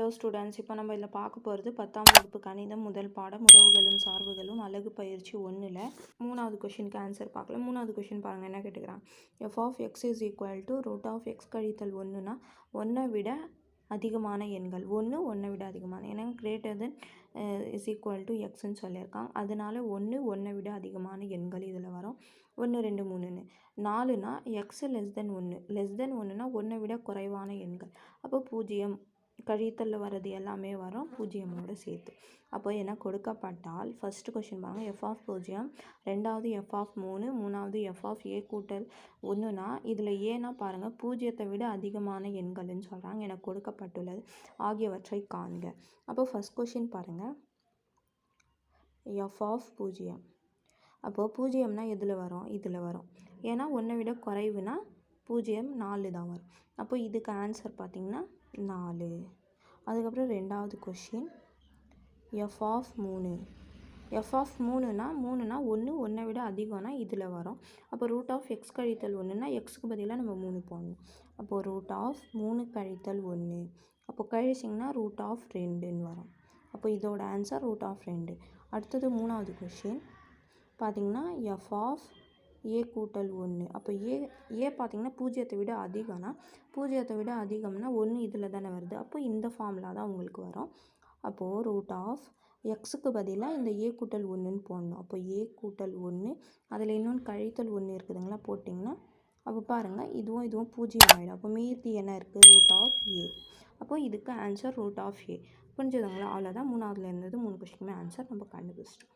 Hello students இப்போ நம்ம இதில் பார்க்க போகிறது பத்தாம் வகுப்பு கணிதம் முதல் பாடம் உறவுகளும் சார்புகளும் அழகு பயிற்சி ஒன்றில் மூணாவது கொஷினுக்கு ஆன்சர் பார்க்கலாம் மூணாவது கொஷின் பாருங்கள் என்ன கேட்டுக்கிறான்? F of X is equal to root of X கழித்தல் ஒன்றுனா ஒன்றை விட அதிகமான எண்கள். ஒன்று ஒன்றை விட அதிகமான ஏன்னா greater than is equal to எக்ஸ்ன்னு சொல்லியிருக்கான். அதனால் ஒன்று ஒன்றை விட அதிகமான எண்கள் இதில் வரும். ஒன்று ரெண்டு மூணுன்னு. நாலுனா எக்ஸ் லெஸ் தென் ஒன்று லெஸ் தென் ஒன்றுனா ஒன்றை விட குறைவான எண்கள். அப்போ பூஜ்ஜியம். கழித்தலில் வர்றது எல்லாமே வரும் பூஜ்ஜியமோடு சேர்த்து. அப்போ என்ன கொடுக்கப்பட்டால் ஃபஸ்ட்டு கொஷின் பாருங்கள் எஃப் ஆஃப் பூஜ்ஜியம் ரெண்டாவது எஃப் ஆஃப் மூணு மூணாவது எஃப் ஆஃப் ஏ கூட்டல் ஒன்றுனா இதில் ஏன்னா பாருங்கள் பூஜ்ஜியத்தை விட அதிகமான எண்கள்னு சொல்கிறாங்க எனக்கு கொடுக்கப்பட்டுள்ளது. ஆகியவற்றை காண்க. அப்போ ஃபஸ்ட் கொஷின் பாருங்கள் எஃப் ஆஃப் பூஜ்ஜியம். அப்போது பூஜ்ஜியம்னா எதில் வரும்? இதில் வரும். ஏன்னா ஒன்றை விட குறைவுனா பூஜ்ஜியம் நாலு தான் வரும். அப்போ இதுக்கு ஆன்சர் பார்த்திங்கன்னா நாலு. அதுக்கப்புறம் ரெண்டாவது கொஷின் எஃப் ஆஃப் மூணு. எஃப் ஆஃப் மூணுனா மூணுனா ஒன்று ஒன்றை விட அதிகம்னா இதில் வரும். அப்போ ரூட் ஆஃப் எக்ஸ் கழித்தல் ஒன்றுனா எக்ஸுக்கு பதிலாக நம்ம மூணு போடணும். அப்போது ரூட் ஆஃப் மூணு கழித்தல் ஒன்று அப்போ கழிச்சிங்கன்னா ரூட் ஆஃப் ரெண்டுன்னு வரும். அப்போ இதோட ஆன்சர் ரூட் ஆஃப் ரெண்டு. அடுத்தது மூணாவது கொஷின் பார்த்திங்கன்னா எஃப் ஆஃப் ஏ கூட்டல் ஒன்று அப்போ ஏ ஏ பார்த்திங்கன்னா பூஜ்ஜியத்தை விட அதிகம்னா பூஜ்ஜியத்தை விட அதிகம்னா ஒன்று இதில் தானே வருது. அப்போ இந்த ஃபார்முலா தான் உங்களுக்கு வரும். அப்போது ரூட் ஆஃப் எக்ஸுக்கு பதிலாக இந்த ஏ கூட்டல் ஒன்றுன்னு போடணும். அப்போ ஏ கூட்டல் ஒன்று அதில் இன்னொன்று கழித்தல் ஒன்று இருக்குதுங்களா போட்டிங்கன்னா அப்போ பாருங்கள் இதுவும் இதுவும் பூஜ்ஜியம் ஆகிடும் அப்போ மீதி என்ன இருக்குது ரூட் ஆஃப் ஏ அப்போது இதுக்கு ஆன்சர் ரூட் ஆஃப் ஏ புரிஞ்சுதுங்களா? அவ்வளோதான் மூணாவதுல இருந்தது மூணு கொஸ்டினுமே ஆன்சர் நம்ம கண்டுபிடிச்சிட்டோம்.